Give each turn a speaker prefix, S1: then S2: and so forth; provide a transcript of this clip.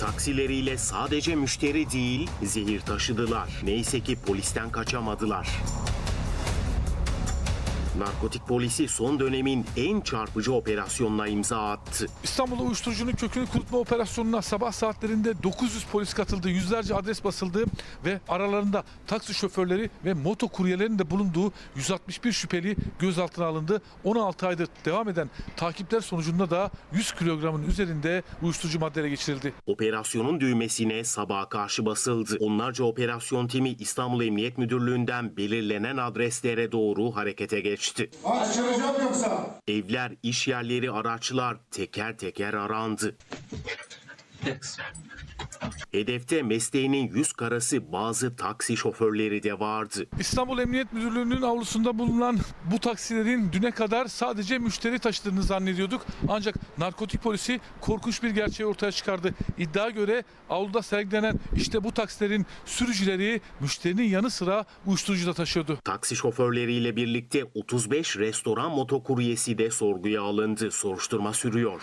S1: Taksileriyle sadece müşteri değil, zehir taşıdılar. Neyse ki polisten kaçamadılar. Narkotik polisi son dönemin en çarpıcı operasyonuna imza attı.
S2: İstanbul'da uyuşturucunun kökünü kurutma operasyonuna sabah saatlerinde 900 polis katıldı. Yüzlerce adres basıldı ve aralarında taksi şoförleri ve moto kuryelerin de bulunduğu 161 şüpheli gözaltına alındı. 16 aydır devam eden takipler sonucunda da 100 kilogramın üzerinde uyuşturucu maddelere geçirildi.
S1: Operasyonun düğmesine sabaha karşı basıldı. Onlarca operasyon timi İstanbul Emniyet Müdürlüğü'nden belirlenen adreslere doğru harekete geçti.
S3: Yoksa.
S1: Evler, iş yerleri, araçlar teker teker arandı. Hedefte mesleğinin yüz karası bazı taksi şoförleri de vardı.
S2: İstanbul Emniyet Müdürlüğü'nün avlusunda bulunan bu taksilerin düne kadar sadece müşteri taşıdığını zannediyorduk. Ancak narkotik polisi korkunç bir gerçeği ortaya çıkardı. İddia göre avluda sergilenen işte bu taksilerin sürücüleri müşterinin yanı sıra uyuşturucu da taşıyordu.
S1: Taksi şoförleriyle birlikte 35 restoran motokuryesi de sorguya alındı. Soruşturma sürüyor.